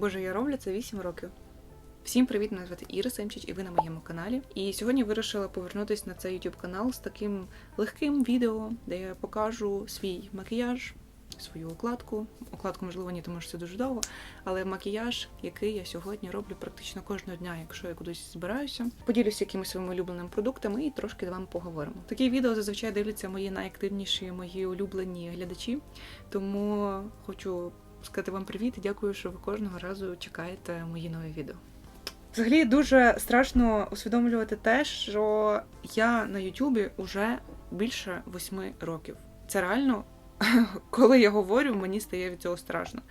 Боже, я роблю це 8 років. Всім привіт! Мене звати Іра Семчич, і ви на моєму каналі. І сьогодні вирішила повернутися на цей YouTube канал з таким легким відео, де я покажу свій макіяж, свою укладку. Укладку, можливо, ні, тому що це дуже довго, але макіяж, який я сьогодні роблю практично кожного дня, якщо я кудись збираюся. Поділюся якимись своїми улюбленими продуктами і трошки з вами поговоримо. Такі відео зазвичай дивляться мої найактивніші, мої улюблені глядачі, тому хочу сказати вам привіт і дякую, що ви кожного разу чекаєте мої нові відео. Взагалі дуже страшно усвідомлювати те, що я на Ютубі вже більше восьми років. Це реально, коли я говорю, мені стає від цього страшно.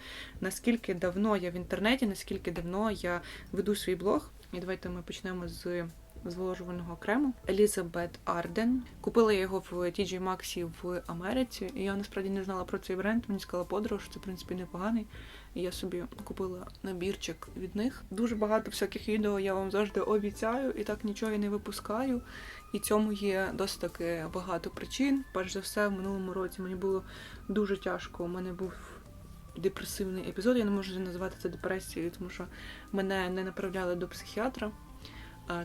Наскільки давно я в інтернеті, наскільки давно я веду свій блог. І давайте ми почнемо з зволожувального крему Елізабет Арден. Купила його в TJ Maxx в Америці. І я насправді не знала про цей бренд. Мені сказала подруга, що це в принципі непоганий. І я собі купила набірчик від них. Дуже багато всяких відео я вам завжди обіцяю, і так нічого я не випускаю. І цьому є досить таки багато причин. Перш за все, в минулому році мені було дуже тяжко. У мене був депресивний епізод. Я не можу називати це депресією, тому що мене не направляли до психіатра,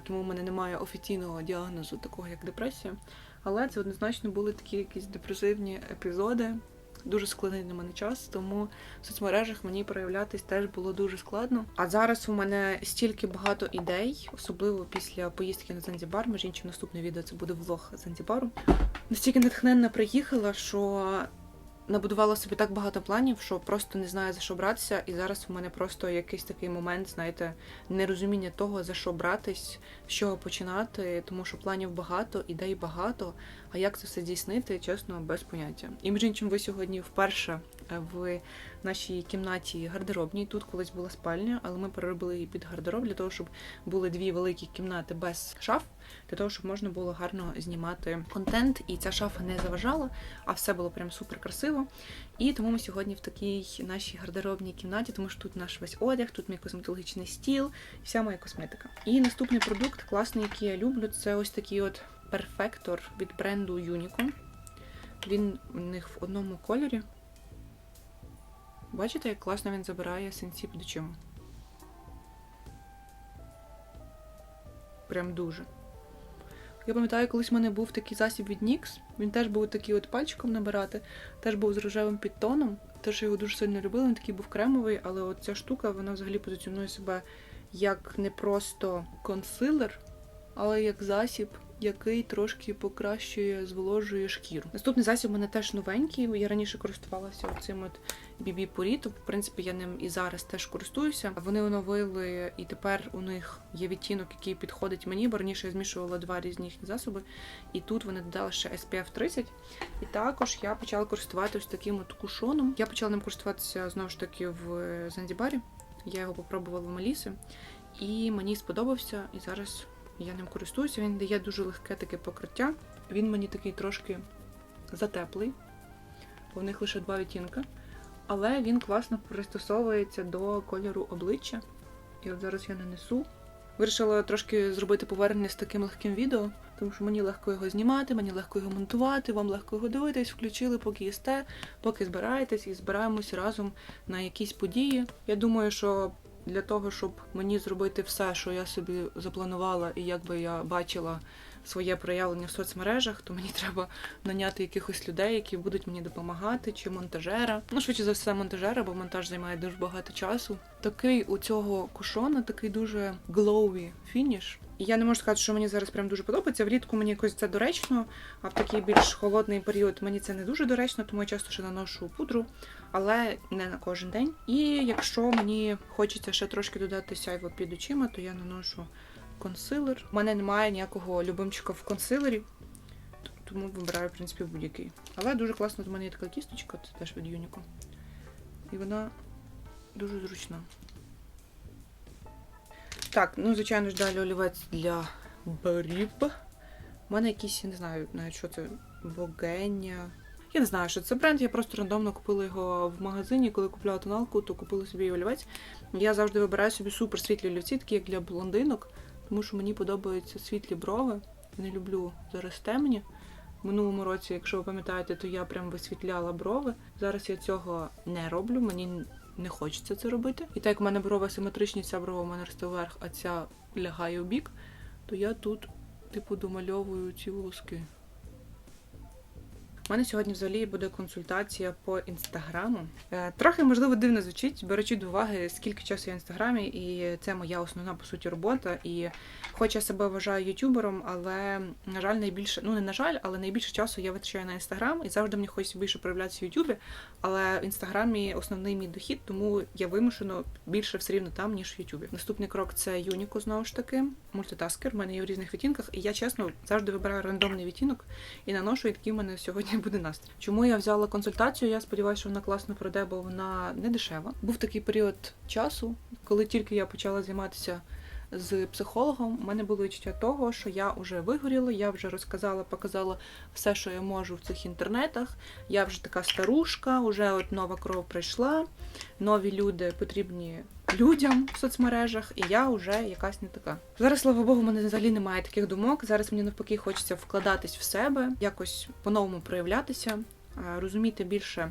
тому в мене немає офіційного діагнозу, такого як депресія. Але це однозначно були такі якісь депресивні епізоди. Дуже складний на мене час, тому в соцмережах мені проявлятись теж було дуже складно. А зараз у мене стільки багато ідей, особливо після поїздки на Занзібар. Між іншим, наступне відео це буде влог Занзібару. Настільки натхненно приїхала, що набудувала собі так багато планів, що просто не знаю за що братися. І зараз у мене просто якийсь такий момент, знаєте, нерозуміння того, за що братись, з чого починати, тому що планів багато, ідей багато. А як це все здійснити, чесно, без поняття. І між іншим, ви сьогодні вперше е, в нашій кімнаті гардеробній. Тут колись була спальня, але ми переробили її під гардероб для того, щоб були дві великі кімнати без шаф, для того, щоб можна було гарно знімати контент, і ця шафа не заважала, а все було прям супер красиво. І тому ми сьогодні в такій нашій гардеробній кімнаті, тому що тут наш весь одяг, тут мій косметологічний стіл, вся моя косметика. І наступний продукт, класний, який я люблю, це ось такий от перфектор від бренду Unicorn. Він у них в одному кольорі. Бачите, як класно він забирає синці під очима? Прям дуже. Я пам'ятаю, колись в мене був такий засіб від NYX. Він теж був такий от пальчиком набирати, теж був з рожевим підтоном. Теж його дуже сильно любила, він такий був кремовий, але от ця штука вона взагалі позиціонує себе як не просто консилер, але як засіб, який трошки покращує, зволожує шкіру. Наступний засіб у мене теж новенький. Я раніше користувалася цим от BB Purito. В принципі, я ним і зараз теж користуюся. Вони оновили, і тепер у них є відтінок, який підходить мені, бо раніше я змішувала два різні їхні засоби. І тут вони додали ще SPF 30. І також я почала користуватися таким от кушоном. Я почала ним користуватися знову ж таки в Занзібарі. Я його попробувала в Маліси, і мені сподобався. І зараз я ним користуюся. Він дає дуже легке таке покриття. Він мені такий трошки затеплий, бо в них лише два відтінки. Але він класно пристосовується до кольору обличчя. І от зараз я нанесу. Вирішила трошки зробити повернення з таким легким відео, тому що мені легко його знімати, мені легко його монтувати, вам легко його дивитись, включили, поки їсте, поки збираєтесь і збираємось разом на якісь події. Я думаю, що для того, щоб мені зробити все, що я собі запланувала, і як би я бачила своє проявлення в соцмережах, то мені треба наняти якихось людей, які будуть мені допомагати, чи монтажера. Ну, швидше за все, монтажера, бо монтаж займає дуже багато часу. Такий у цього кушона, такий дуже глоуі фініш. І я не можу сказати, що мені зараз прям дуже подобається. Влітку мені якось це доречно, а в такий більш холодний період мені це не дуже доречно, тому я часто ще наношу пудру, але не на кожен день. І якщо мені хочеться ще трошки додати сяйво під очима, то я наношу консилер. У мене немає ніякого любимчика в консилері, тому вибираю, в принципі, будь-який. Але дуже класно, у мене є така кісточка, це теж від Юніко. І вона дуже зручна. Так, ну, звичайно ж, далі олівець для брів. У мене якийсь, я не знаю, навіть що це, богеня. Я не знаю, що це бренд, я просто рандомно купила його в магазині, коли купляла тоналку, то купила собі олівець. Я завжди вибираю собі супер світлі олівці, такі як для блондинок, тому що мені подобаються світлі брови. Не люблю зараз темні. В минулому році, якщо ви пам'ятаєте, то я прям висвітляла брови. Зараз я цього не роблю. Мені не хочеться це робити. І так як в мене брова симетричні, ця брова в мене росте вверх, а ця лягає у бік, то я тут, типу, домальовую ці волоски. У мене сьогодні взагалі буде консультація по інстаграму. Е, Трохи можливо дивно звучить, беручи до уваги, скільки часу я в інстаграмі, і це моя основна по суті робота. І хоч я себе вважаю ютубером, але на жаль, найбільше, ну не на жаль, але найбільше часу я витрачаю на інстаграм, і завжди мені хочеться більше проявлятися в Ютубі. Але в інстаграмі основний мій дохід, тому я вимушено більше все рівно там, ніж в Ютубі. Наступний крок це Юніко, знову ж таки, мультитаскер. У мене є в різних відтінках, і я чесно завжди вибираю рандомний відтінок і наношу, і такий в мене сьогодні буде настрій. Чому я взяла консультацію? Я сподіваюся, що вона класно пройде, бо вона не дешева. Був такий період часу, коли тільки я почала займатися з психологом. У мене було відчуття того, що я вже вигоріла, я вже розказала, показала все, що я можу в цих інтернетах. Я вже така старушка, вже от нова кров прийшла, нові люди потрібні людям в соцмережах, і я вже якась не така. Зараз, слава Богу, в мене взагалі немає таких думок. Зараз мені навпаки хочеться вкладатись в себе, якось по-новому проявлятися, розуміти більше.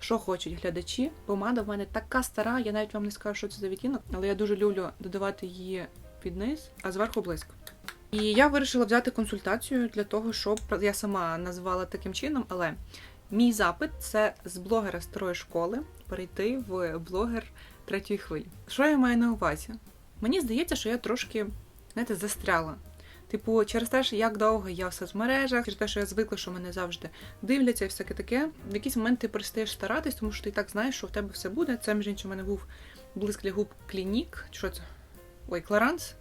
Що хочуть глядачі? Помада в мене така стара, я навіть вам не скажу, що це за відтінок, але я дуже люблю додавати її під низ, а зверху блиск. І я вирішила взяти консультацію для того, щоб я сама назвала таким чином, але мій запит це з блогера старої школи перейти в блогер третьої хвилі. Що я маю на увазі? Мені здається, що я трошки, знаєте, застряла. Типу, через те, що як довго я в соцмережах, через те, що я звикла, що мене завжди дивляться і всяке таке. В якийсь момент ти перестаєш старатись, тому що ти і так знаєш, що в тебе все буде. Це, між іншим, у мене був блиск для губ клінік. Що це? Ой, Кларанс.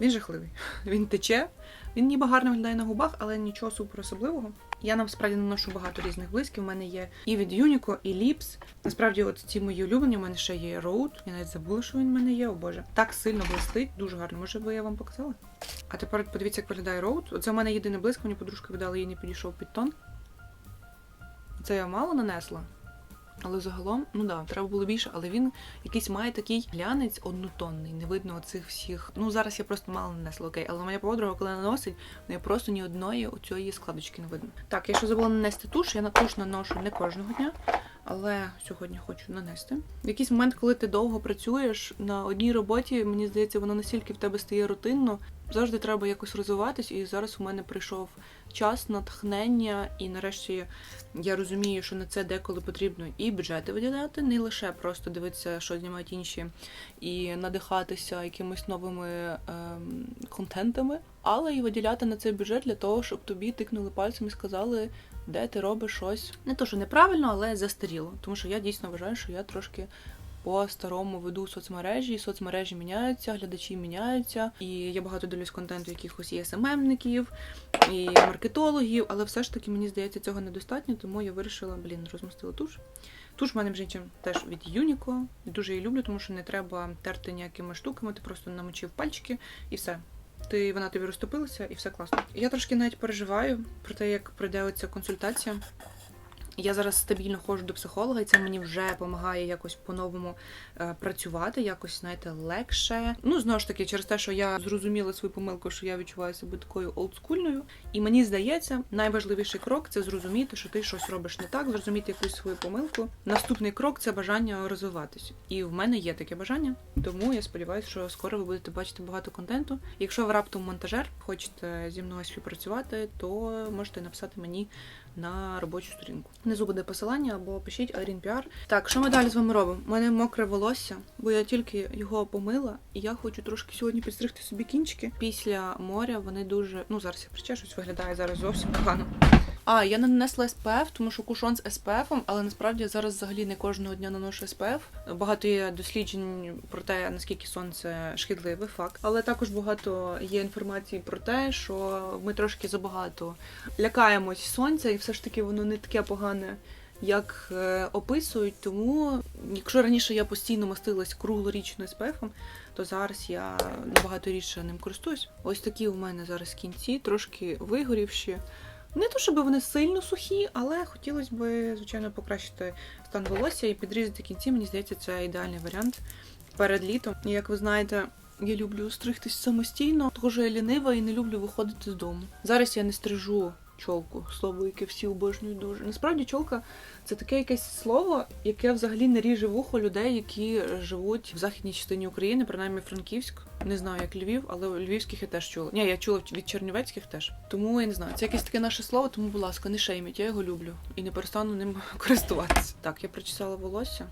Він жахливий. Він тече. Він ніби гарно виглядає на губах, але нічого супер особливого. Я насправді наношу багато різних блисків. У мене є і від Юніко, і Ліпс. Насправді, от ці мої улюблені, у мене ще є Road. Я навіть забула, що він в мене є, о боже. Так сильно блистить, дуже гарно. Може би я вам показала? А тепер подивіться, як виглядає Road. Оце у мене єдиний блиск, мені подружка видала, їй не підійшов під тон. Це я мало нанесла. Але загалом, ну да, треба було більше, але він якийсь має такий глянець однотонний, не видно оцих всіх. Ну зараз я просто мало нанесла, окей, але моя подруга, коли наносить, неї просто ні одної оцієї складочки не видно. Так, я ще забула нанести туш, я на туш наношу не кожного дня, але сьогодні хочу нанести. В якийсь момент, коли ти довго працюєш на одній роботі, мені здається, воно настільки в тебе стає рутинно. Завжди треба якось розвиватись, і зараз у мене прийшов час, натхнення, і нарешті я розумію, що на це деколи потрібно і бюджети виділяти, не лише просто дивитися, що знімають інші, і надихатися якимись новими ем, контентами, але і виділяти на цей бюджет для того, щоб тобі тикнули пальцем і сказали, де ти робиш щось не то, що неправильно, але застаріло. Тому що я дійсно вважаю, що я трошки. По-старому веду соцмережі, соцмережі міняються, глядачі міняються, і я багато дивлюсь контенту якихось і СММників, і маркетологів, але все ж таки мені здається, цього недостатньо, тому я вирішила, блін, розмістила туш. Туш в мене вже теж від Юніко. Дуже її люблю, тому що не треба терти ніякими штуками, ти просто намочив пальчики і все. Ти вона тобі розтопилася і все класно. Я трошки навіть переживаю про те, як пройде оця консультація. Я зараз стабільно ходжу до психолога, і це мені вже допомагає якось по-новому е, працювати, якось, знаєте, легше. Ну, знову ж таки, через те, що я зрозуміла свою помилку, що я відчуваю себе такою олдскульною. І мені здається, найважливіший крок це зрозуміти, що ти щось робиш не так, зрозуміти якусь свою помилку. Наступний крок це бажання розвиватися. І в мене є таке бажання, тому я сподіваюся, що скоро ви будете бачити багато контенту. Якщо ви раптом монтажер, хочете зі мною співпрацювати, то можете написати мені на робочу сторінку. Внизу буде посилання або пишіть Арінпіар. Так, що ми далі з вами робимо? У мене мокре волосся, бо я тільки його помила, і я хочу трошки сьогодні підстригти собі кінчики. Після моря вони дуже. Ну, зараз я причешусь, виглядає зараз зовсім погано. А, я не нанесла SPF, тому що кушон з SPF, але насправді зараз взагалі не кожного дня наношу SPF. Багато є досліджень про те, наскільки сонце шкідливий факт. Але також багато є інформації про те, що ми трошки забагато лякаємось сонця, і все ж таки воно не таке погане. Як е, описують, тому якщо раніше я постійно мастилась круглорічно SPF, то зараз я набагато рідше ним користуюсь. Ось такі у мене зараз кінці, трошки вигорівші. Не то, щоб вони сильно сухі, але хотілося б, звичайно, покращити стан волосся і підрізати кінці. Мені здається, це ідеальний варіант перед літом. І як ви знаєте, я люблю стригтись самостійно, тому що я лінива і не люблю виходити з дому. Зараз я не стрижу чолку. Слово, яке всі обожнюють дуже. Насправді чолка це таке якесь слово, яке взагалі не ріже вухо людей, які живуть в західній частині України, принаймні Франківськ. Не знаю, як Львів, але львівських я теж чула. Ні, я чула від чернівецьких теж. Тому я не знаю. Це якесь таке наше слово, тому, будь ласка, не шейміть, я його люблю і не перестану ним користуватися. Так, я причесала волосся.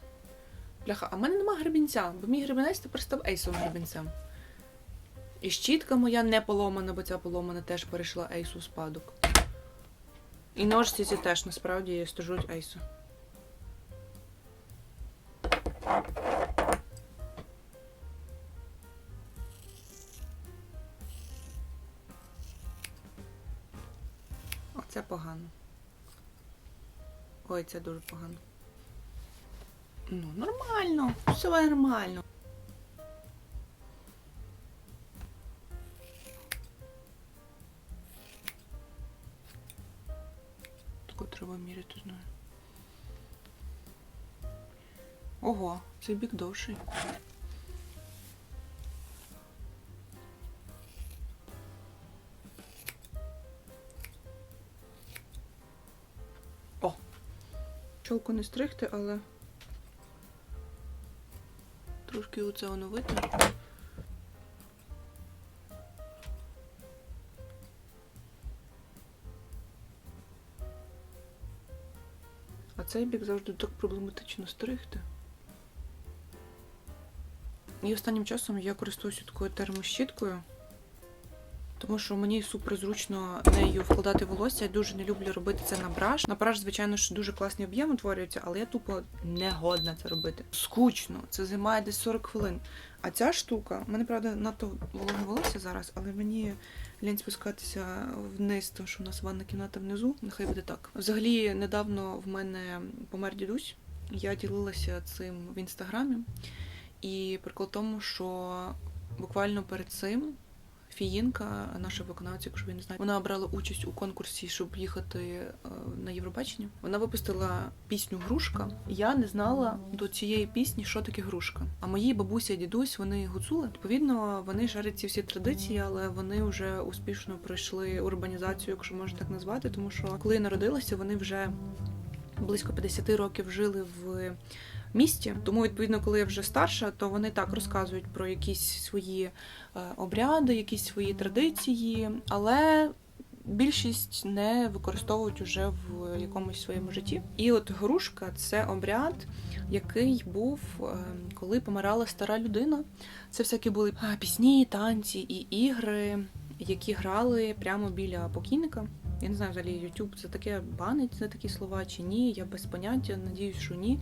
Бляха, а в мене нема гребінця, бо мій гребінець тепер став ейсовим гребінцем. І щітка моя не поломана, бо ця поломана теж перейшла ейсу в спадок. І ножці ці теж насправді стежуть ейсу. Оце погано. Ой, це дуже погано. Ну, нормально, все нормально. Треба міряти, знаю. Ого, цей бік довший. О! Чолку не стригти, але трошки оце воно цей бік завжди так проблематично стригти. І останнім часом я користуюся такою термощіткою, тому що мені супер зручно нею вкладати волосся. Я дуже не люблю робити це на браш. На браш, звичайно ж, дуже класний об'єм утворюється, але я тупо не годна це робити. Скучно, це займає десь 40 хвилин. А ця штука, в мене правда надто вологе волосся зараз, але мені лінь спускатися вниз, тому що у нас ванна кімната внизу. Нехай буде так. Взагалі, недавно в мене помер дідусь. Я ділилася цим в інстаграмі. І прикол тому, що буквально перед цим Фіїнка, наша виконавця, якщо ви не знаєте, вона брала участь у конкурсі, щоб їхати е, на Євробачення. Вона випустила пісню Грушка. Я не знала до цієї пісні, що таке грушка. А мої бабуся дідусь вони гуцули. Відповідно, вони шарять ці всі традиції, але вони вже успішно пройшли урбанізацію, якщо можна так назвати. Тому що коли я народилася, вони вже близько 50 років жили в місті. Тому, відповідно, коли я вже старша, то вони так розказують про якісь свої е, обряди, якісь свої традиції, але більшість не використовують уже в якомусь своєму житті. І от грушка це обряд, який був, е, коли помирала стара людина. Це всякі були пісні, танці і ігри, які грали прямо біля покійника. Я не знаю, взагалі YouTube це таке банить за такі слова чи ні. Я без поняття, надіюсь, що ні.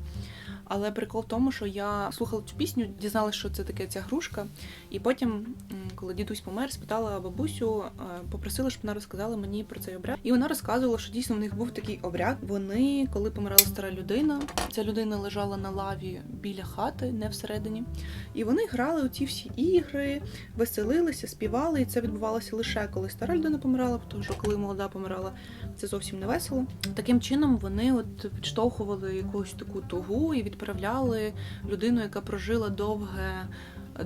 Але прикол в тому, що я слухала цю пісню, дізналася, що це таке ця грушка. І потім, коли дідусь помер, спитала бабусю, е, попросила, щоб вона розказала мені про цей обряд. І вона розказувала, що дійсно в них був такий обряд. Вони, коли помирала стара людина, ця людина лежала на лаві біля хати, не всередині. І вони грали у ці всі ігри, веселилися, співали. І це відбувалося лише коли стара людина помирала, тому що коли молода помирала, це зовсім не весело. Таким чином вони от підштовхували якусь таку тугу і відправляли людину, яка прожила довге.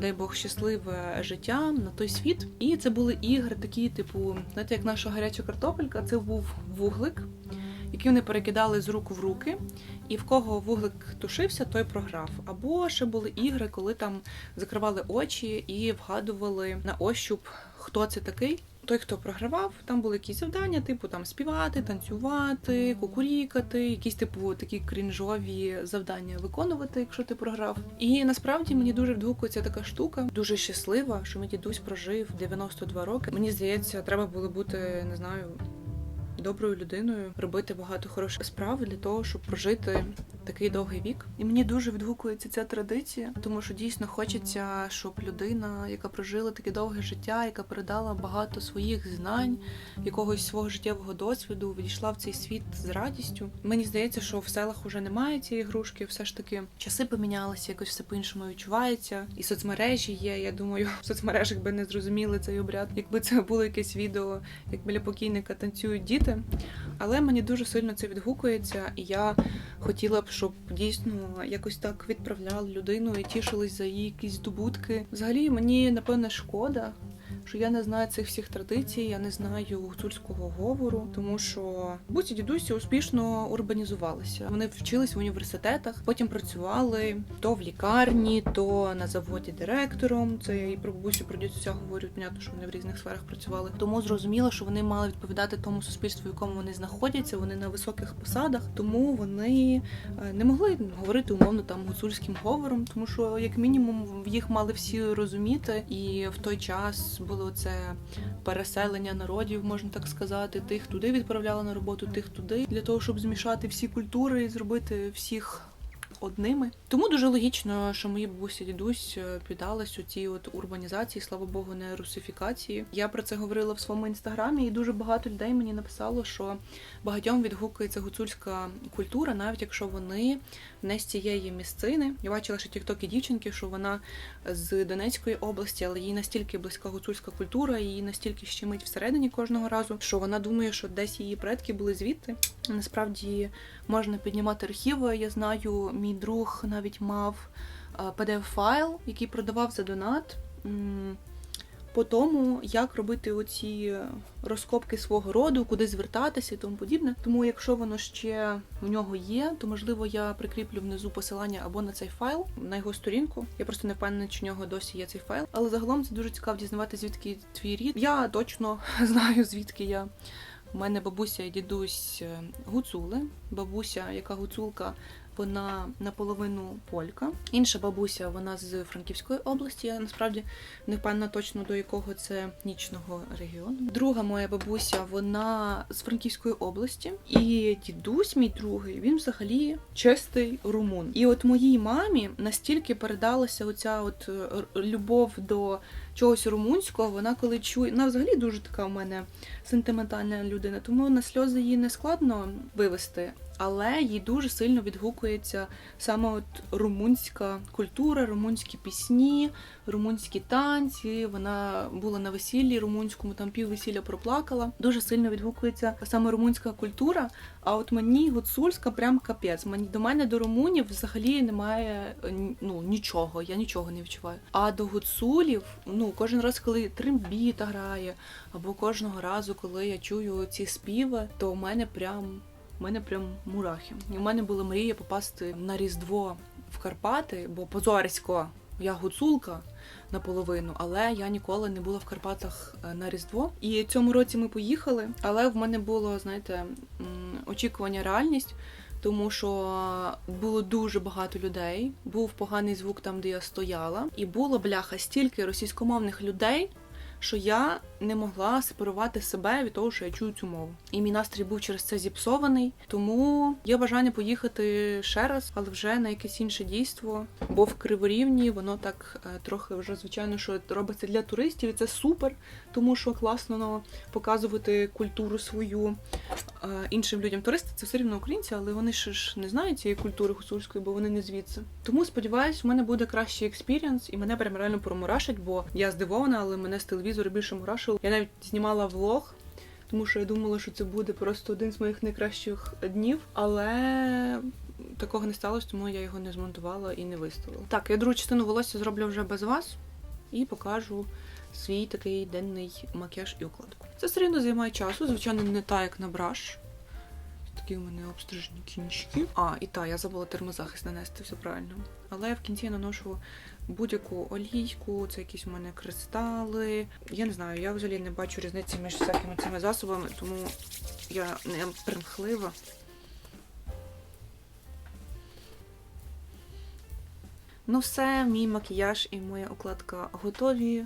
Дай Бог щасливе життя на той світ. І це були ігри, такі, типу, знаєте, як наша гаряча картопелька, це був вуглик, який вони перекидали з рук в руки, і в кого вуглик тушився, той програв. Або ще були ігри, коли там закривали очі і вгадували на ощуп, хто це такий. Той, хто програвав, там були якісь завдання, типу там співати, танцювати, кукурікати, якісь типу такі крінжові завдання виконувати, якщо ти програв. І насправді мені дуже відгукується така штука. Дуже щаслива, що мій дідусь прожив 92 роки. Мені здається, треба було бути, не знаю. Доброю людиною робити багато хороших справ для того, щоб прожити такий довгий вік. І мені дуже відгукується ця традиція, тому що дійсно хочеться, щоб людина, яка прожила таке довге життя, яка передала багато своїх знань, якогось свого життєвого досвіду, відійшла в цей світ з радістю. Мені здається, що в селах уже немає цієї грушки, все ж таки часи помінялися, якось все по-іншому відчувається. І соцмережі є. Я думаю, в соцмережах би не зрозуміли цей обряд, якби це було якесь відео, як біля покійника танцюють діти. Але мені дуже сильно це відгукується, і я хотіла б, щоб дійсно якось так відправляли людину і тішились за її якісь здобутки. Взагалі мені напевне шкода що я не знаю цих всіх традицій, я не знаю гуцульського говору, тому що бабусі дідусі успішно урбанізувалися. Вони вчились в університетах, потім працювали то в лікарні, то на заводі директором. Це я і про бабусю, про дідуся говорю. Понятно, що вони в різних сферах працювали. Тому зрозуміло, що вони мали відповідати тому суспільству, в якому вони знаходяться. Вони на високих посадах, тому вони е, не могли говорити умовно там гуцульським говором, тому що як мінімум їх мали всі розуміти, і в той час було це переселення народів, можна так сказати. Тих туди відправляли на роботу, тих туди для того, щоб змішати всі культури і зробити всіх. Одними тому дуже логічно, що мої бабуся дідусь е, піддались у цій от урбанізації, слава Богу, не русифікації. Я про це говорила в своєму інстаграмі, і дуже багато людей мені написало, що багатьом відгукується гуцульська культура, навіть якщо вони не з цієї місцини. Я бачила ще тіктоки дівчинки, що вона з Донецької області, але їй настільки близька гуцульська культура, її настільки щемить всередині кожного разу, що вона думає, що десь її предки були звідти. Насправді можна піднімати архіви. Я знаю, мій друг навіть мав pdf файл який продавав за донат. По тому, як робити оці розкопки свого роду, куди звертатися і тому подібне. Тому, якщо воно ще в нього є, то можливо я прикріплю внизу посилання або на цей файл, на його сторінку. Я просто не впевнена, чи в нього досі є цей файл. Але загалом це дуже цікаво дізнавати, звідки твій рід. Я точно знаю, звідки я. У мене бабуся і дідусь е, гуцули. Бабуся, яка гуцулка, вона наполовину полька. Інша бабуся, вона з Франківської області. Я насправді не впевнена точно до якого це нічного регіону. Друга моя бабуся, вона з Франківської області. І дідусь, мій другий, він взагалі чистий румун. І от моїй мамі настільки передалася оця от е, любов до чогось румунського. Вона коли чує, вона взагалі дуже така у мене сентиментальна людина, тому на сльози її не складно вивести. Але їй дуже сильно відгукується саме от румунська культура, румунські пісні, румунські танці. Вона була на весіллі румунському, там пів весілля проплакала. Дуже сильно відгукується саме румунська культура. А от мені гуцульська прям капець. Мені до мене до румунів взагалі немає ну нічого. Я нічого не відчуваю. А до гуцулів, ну кожен раз, коли трембіта грає, або кожного разу, коли я чую ці співи, то у мене прям. У мене прям мурахи. І у мене була мрія попасти на Різдво в Карпати, бо позорисько, я гуцулка наполовину, але я ніколи не була в Карпатах е, на Різдво. І цьому році ми поїхали, але в мене було, знаєте, очікування реальність. Тому що було дуже багато людей, був поганий звук там, де я стояла, і було бляха стільки російськомовних людей, що я не могла сепарувати себе від того, що я чую цю мову. І мій настрій був через це зіпсований. Тому є бажання поїхати ще раз, але вже на якесь інше дійство. Бо в Криворівні воно так е, трохи вже звичайно, що робиться для туристів, і це супер, тому що класно ну, показувати культуру свою е, іншим людям. Туристи це все рівно українці, але вони ще ж не знають цієї культури гуцульської, бо вони не звідси. Тому сподіваюсь, в мене буде кращий експірієнс, і мене прям реально промурашить, бо я здивована, але мене з телевізору більше мурашило. Я навіть знімала влог. Тому що я думала, що це буде просто один з моїх найкращих днів, але такого не сталося, тому я його не змонтувала і не виставила. Так, я другу частину волосся зроблю вже без вас і покажу свій такий денний макіяж і укладку. Це все рівно займає часу, звичайно, не так, як на браш. Такі у мене обстрижені кінчики. А, і та, я забула термозахист нанести, все правильно. Але в кінці я наношу будь-яку олійку, це якісь у мене кристали. Я не знаю, я взагалі не бачу різниці між всякими цими засобами, тому я не примхлива. Ну все, мій макіяж і моя укладка готові.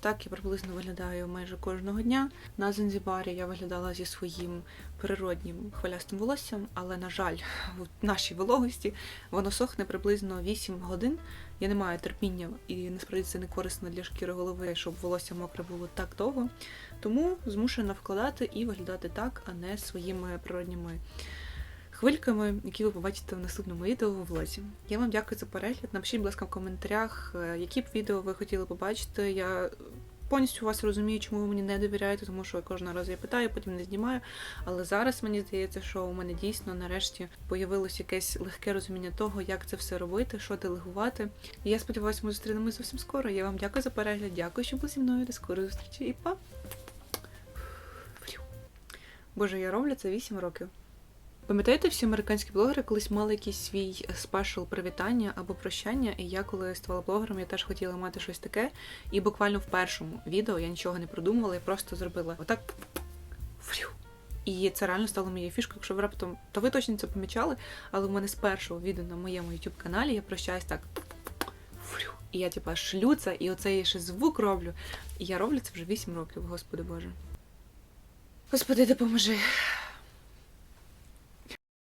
Так я приблизно виглядаю майже кожного дня. На Занзібарі я виглядала зі своїм природнім хвилястим волоссям, але, на жаль, в нашій вологості воно сохне приблизно 8 годин. Я не маю терпіння і насправді це не корисно для шкіри голови, щоб волосся мокре було так довго. Тому змушена вкладати і виглядати так, а не своїми природніми хвильками, які ви побачите в наступному відео в влозі. Я вам дякую за перегляд. Напишіть, будь ласка, в коментарях, е, які б відео ви хотіли побачити. Я повністю вас розумію, чому ви мені не довіряєте, тому що кожного разу я питаю, потім не знімаю. Але зараз мені здається, що у мене дійсно нарешті появилось якесь легке розуміння того, як це все робити, що делегувати. І я сподіваюся, ми зустрінемося зовсім скоро. Я вам дякую за перегляд, дякую, що були зі мною. До скорої зустрічі і па! Боже, я роблю це 8 років. Пам'ятаєте, всі американські блогери колись мали якийсь свій спешл привітання або прощання, і я, коли ставала блогером, я теж хотіла мати щось таке. І буквально в першому відео я нічого не продумувала, я просто зробила отак. Фрю. І це реально стало моєю фішкою, якщо ви раптом, то ви точно це помічали, але в мене з першого відео на моєму YouTube каналі я прощаюсь так. Фрю. І я типа шлю це, і оцей ще звук роблю. І я роблю це вже 8 років, господи Боже. Господи, допоможи.